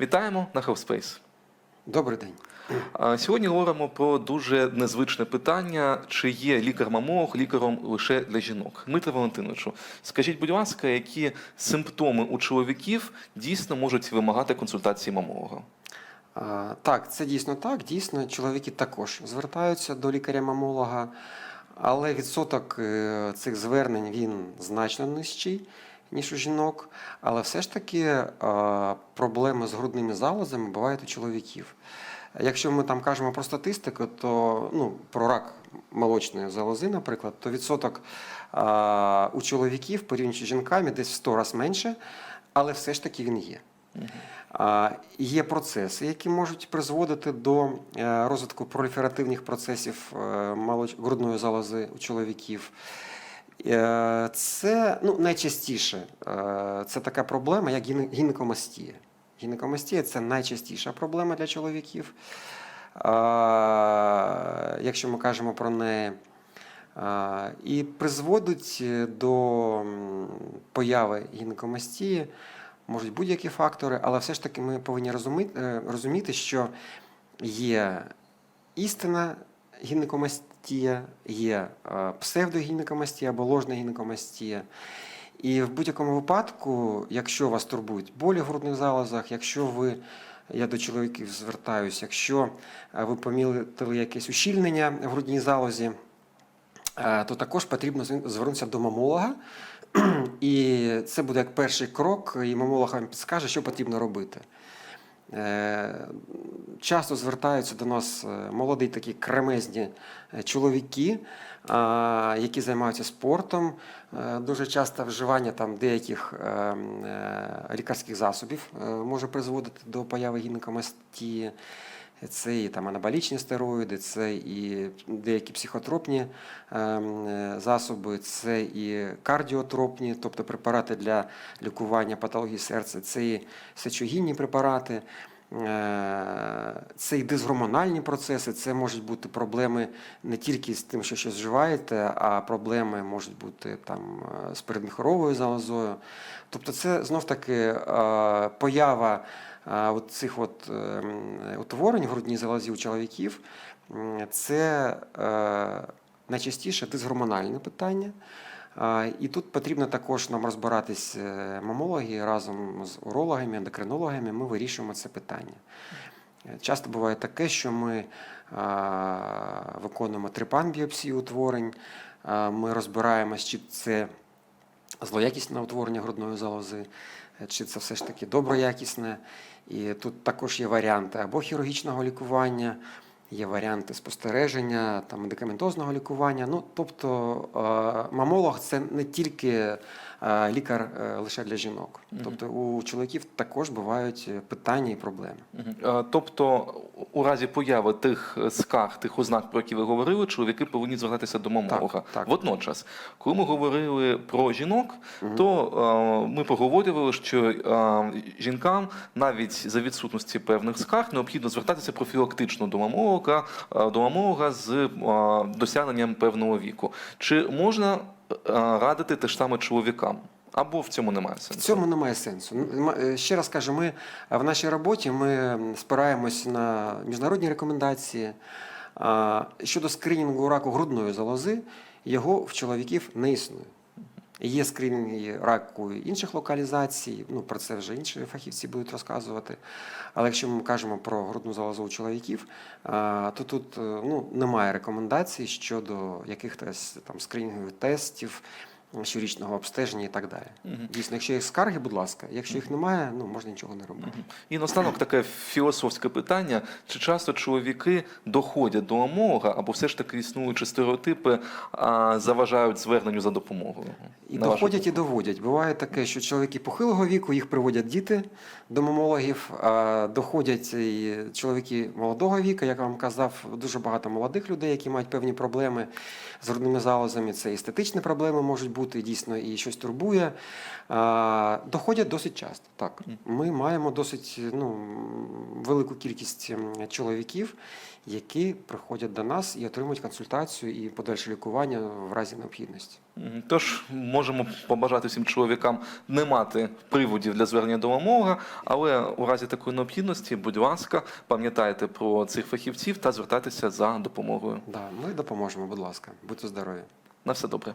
Вітаємо на HealthSpace. Добрий день. Сьогодні говоримо про дуже незвичне питання: чи є лікар-мамолог лікаром лише для жінок? Дмитре Валентиновичу, скажіть, будь ласка, які симптоми у чоловіків дійсно можуть вимагати консультації мамолога? Так, це дійсно так. Дійсно, чоловіки також звертаються до лікаря-мамолога, але відсоток е, цих звернень він значно нижчий, ніж у жінок. Але все ж таки е, проблеми з грудними залозами бувають у чоловіків. Якщо ми там кажемо про статистику, то ну, про рак молочної залози, наприклад, то відсоток а, у чоловіків порівняно з жінками десь в 100 разів менше, але все ж таки він є. А, Є процеси, які можуть призводити до е, розвитку проліферативних процесів е, грудної залози у чоловіків. Е, Це ну, найчастіше е, це така проблема, як гіне- гінекомастія. Гінекомастія це найчастіша проблема для чоловіків. Якщо ми кажемо про неї, і призводить до появи гінекомастії, можуть будь-які фактори, але все ж таки ми повинні розуміти, е, що є істина істинна гінекомастія, є е, псевдогінекомастія або ложна гінекомастія. І в будь-якому випадку, якщо вас турбують болі в грудних залозах, якщо ви, я до чоловіків звертаюся, якщо е, ви помітили якесь ущільнення в грудній залозі, е, то також потрібно звернутися до мамолога. І це буде як перший крок, і мамолог вам підскаже, що потрібно робити. Е, Часто звертаються до нас е, молоді такі кремезні е, чоловіки, які займаються спортом. Е, Дуже часто вживання там деяких е, е, лікарських засобів е, може призводити до появи гінекомастії. Це і там анаболічні стероїди, це і деякі психотропні е, засоби, це і кардіотропні, тобто препарати для лікування патології серця, це і сечогінні препарати, е, це і дисгормональні процеси, це можуть бути проблеми не тільки з тим, що щось вживаєте, а проблеми можуть бути там е, з передміхоровою залозою. Тобто, це знов таки е, поява цих ем, утворень в грудній залозі у чоловіків це е, найчастіше дисгормональне питання. І тут потрібно також нам розбиратись е, мамологи разом з урологами, ендокринологами. Ми вирішуємо це питання. Е, Часто буває таке, що ми виконуємо трипан біопсію утворень, ми розбираємось, чи це злоякісне утворення грудної залози, е, чи це все ж таки доброякісне. І тут також є варіанти або хірургічного лікування, є варіанти спостереження, там, медикаментозного лікування. Ну, тобто е, мамолог це не тільки лікар е, лише для жінок. Тобто у чоловіків також бувають е, питання і проблеми. Тобто, у разі появи тих е, скарг, тих ознак, про які ви говорили, чоловіки повинні звертатися до мамолога. так. Водночас, коли ми говорили про жінок, то ми проговорювали, що жінкам навіть за відсутності певних скарг необхідно звертатися профілактично до мамолога, до мамолога з досягненням певного віку. Чи можна радити те ж саме чоловікам? Або в цьому немає В сенсу? цьому немає сенсу. Е, Ще раз кажу, ми е, в нашій роботі ми спираємось на міжнародні рекомендації. Щодо скринінгу раку грудної залози, його в чоловіків не існує. Є скринінги раку інших локалізацій, ну про це вже інші фахівці будуть розказувати. Але якщо ми кажемо про грудну залозу у чоловіків, то тут е, ну, немає рекомендацій щодо якихось там скринінгових тестів, щорічного обстеження і так далі. Дійсно, якщо є скарги, будь ласка, якщо їх немає, ну можна нічого не робити. І наостанок таке філософське питання: чи часто чоловіки доходять до мамолога, або все ж таки існуючі стереотипи а, заважають зверненню за допомогою? І На доходять, і доводять. Буває таке, що чоловіки похилого віку, їх приводять діти до мамологів, а доходять і чоловіки молодого віку, як я вам казав, дуже багато молодих людей, які мають певні проблеми з грудними залозами. Це естетичні проблеми можуть бути дійсно і щось турбує, доходять досить часто. Так, ми маємо досить ну, велику кількість чоловіків, які приходять до нас і отримують консультацію і подальше лікування в разі необхідності. Тож можемо побажати всім чоловікам не мати приводів для звернення до мамолога, але у разі такої необхідності, будь ласка, пам'ятайте про цих фахівців та звертайтеся за допомогою. Да, ми допоможемо, будь ласка, будьте здорові. На все добре.